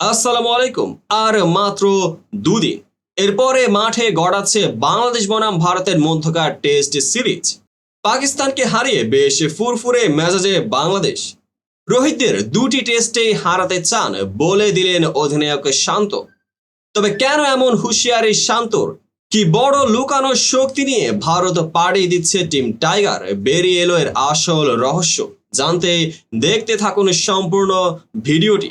আসসালামু আলাইকুম। আর মাত্র দুদিন। এরপরে মাঠে গড়াচ্ছে বাংলাদেশ বনাম ভারতের মধ্যকার টেস্ট সিরিজ। পাকিস্তানকে হারিয়ে বেশ ফুরফুরে মেজাজে বাংলাদেশ। রোহিতদের দুটি টেস্টেই হারাতে চান বলে দিলেন অধিনায়ক শান্ত। তবে কেন এমন হুঁশিয়ারি শান্তর? কি বড় লুকানো শক্তি নিয়ে ভারত পাড়ি দিচ্ছে টিম টাইগার? বেরিয়ে এলো এর আসল রহস্য। জানতে দেখতে থাকুন সম্পূর্ণ ভিডিওটি।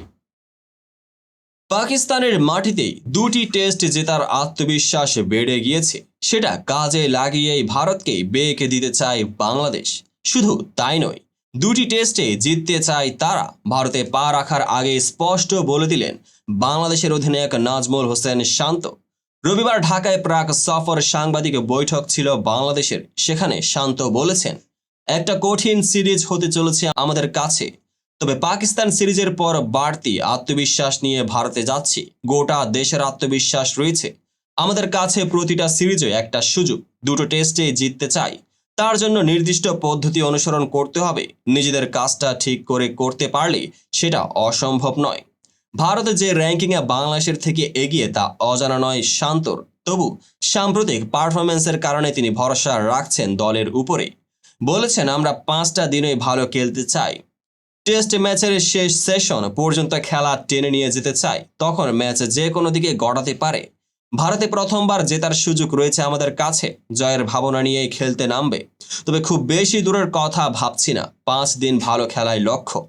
পাকিস্তানের মাটিতেই দুটি টেস্ট জেতার আত্মবিশ্বাস বেড়ে গিয়েছে। সেটা কাজে লাগিয়েই ভারতকে বেঁকে দিতে চায় বাংলাদেশ। শুধু তাই নয়, দুটি টেস্টে জিততে চায় তারা। ভারতে পা রাখার আগে স্পষ্ট বলে দিলেন বাংলাদেশের অধিনায়ক নাজমুল হোসেন শান্ত। রবিবার ঢাকায় প্রাক সফর সাংবাদিক বৈঠক ছিল বাংলাদেশের। সেখানে শান্ত বলেছেন, একটা কঠিন সিরিজ হতে চলেছে আমাদের কাছে। তবে পাকিস্তান সিরিজের পর বাড়তি আত্মবিশ্বাস নিয়ে ভারতে যাচ্ছি। গোটা দেশের আত্মবিশ্বাস রয়েছে। আমাদের কাছে প্রতিটা সিরিজে একটা সুযোগ, দুটো টেস্টে জিততে চাই। তার জন্য নির্দিষ্ট পদ্ধতি অনুসরণ করতে হবে। নিজেদের কাজটা ঠিক করে করতে পারলে সেটা অসম্ভব নয়। ভারতে যে র্যাঙ্কিংয়ে বাংলাদেশের থেকে এগিয়ে তা অজানা নয় শান্তর। তবু সাম্প্রতিক পারফরমেন্সের কারণে তিনি ভরসা রাখছেন দলের উপরে। বলেছেন, আমরা পাঁচটা দিনই ভালো খেলতে চাই। টেস্ট ম্যাচের শেষ সেশন পর্যন্ত খেলা টেনে নিয়ে যেতে চাই তখন ম্যাচ যে কোনো দিকে গড়াতে পারে। ভারতে প্রথমবার জেতার সুযোগ রয়েছে আমাদের কাছে, জয়ের ভাবনা নিয়েই খেলতে নামবে। তবে খুব বেশি দূরের কথা ভাবছি না, পাঁচ দিন ভালো খেলায় লক্ষ্য।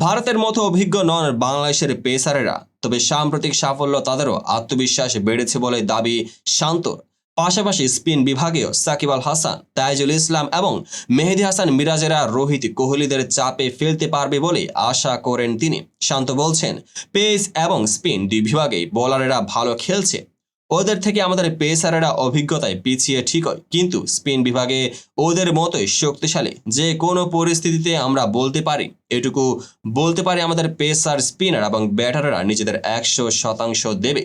ভারতের মতো অভিজ্ঞ নন বাংলাদেশের পেসারেরা, তবে সাম্প্রতিক সাফল্য তাদেরও আত্মবিশ্বাস বেড়েছে বলে দাবি শান্তর। পাশাপাশি স্পিন বিভাগেও সাকিব আল হাসান, তাইজুল ইসলাম এবং মেহেদি হাসান মিরাজেরা রোহিত কোহলিদের চাপে ফেলতে পারবে বলে আশা করেন তিনি। শান্ত বলছেন, পেস এবং স্পিন দুই বিভাগেই বোলারেরা ভালো খেলছে। ওদের থেকে আমাদের পেসারেরা অভিজ্ঞতায় পিছিয়ে ঠিকই, কিন্তু স্পিন বিভাগে ওদের মতোই শক্তিশালী। যে কোনো পরিস্থিতিতে আমরা বলতে পারি, এটুকু বলতে পারি আমাদের পেসার, স্পিনার এবং ব্যাটাররা নিজেদের একশো শতাংশ দেবে।